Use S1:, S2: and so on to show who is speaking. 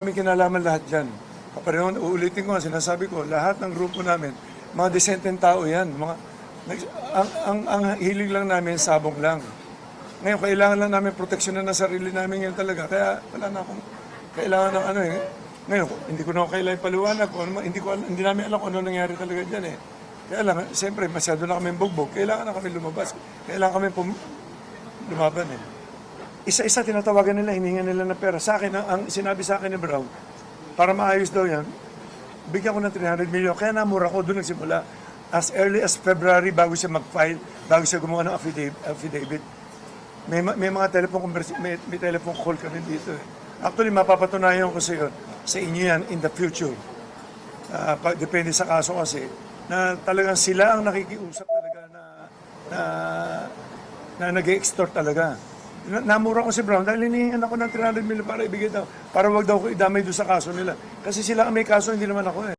S1: May kinalaman lahat dyan. Kapareho, uulitin ko, sinasabi ko, lahat ng grupo namin, mga desenteng tao yan. Mga, ang, ang, ang hilig lang namin, sabong lang. Ngayon, kailangan lang namin proteksyonan ng sarili namin yun talaga. Kaya wala na akong kailangan ng ano eh. Ngayon, hindi ko na kailangan paliwanag ano, hindi, ko, hindi namin alam kung ano nangyari talaga dyan eh. Kaya lang, siyempre, masyado na kami bugbog. Kailangan na kami lumabas. Kailangan kami pum- lumaban eh isa-isa tinatawagan nila, hininga nila ng pera. Sa akin, ang, ang sinabi sa akin ni Brown, para maayos daw yan, bigyan ko ng 300 million. Kaya namura ko, doon nagsimula. As early as February, bago siya mag-file, bago siya gumawa ng affidavit. May, ma- may mga telephone may, may telephone call kami dito. Eh. Actually, mapapatunayan ko sa iyo, sa inyo yan in the future. Ah, pa- depende sa kaso kasi, na talagang sila ang nakikiusap talaga na na, na nag-extort talaga. Na- Namura ko si Brown dahil hinihingan ako ng 300 million para ibigay daw. Para wag daw ko idamay doon sa kaso nila. Kasi sila ang may kaso, hindi naman ako eh.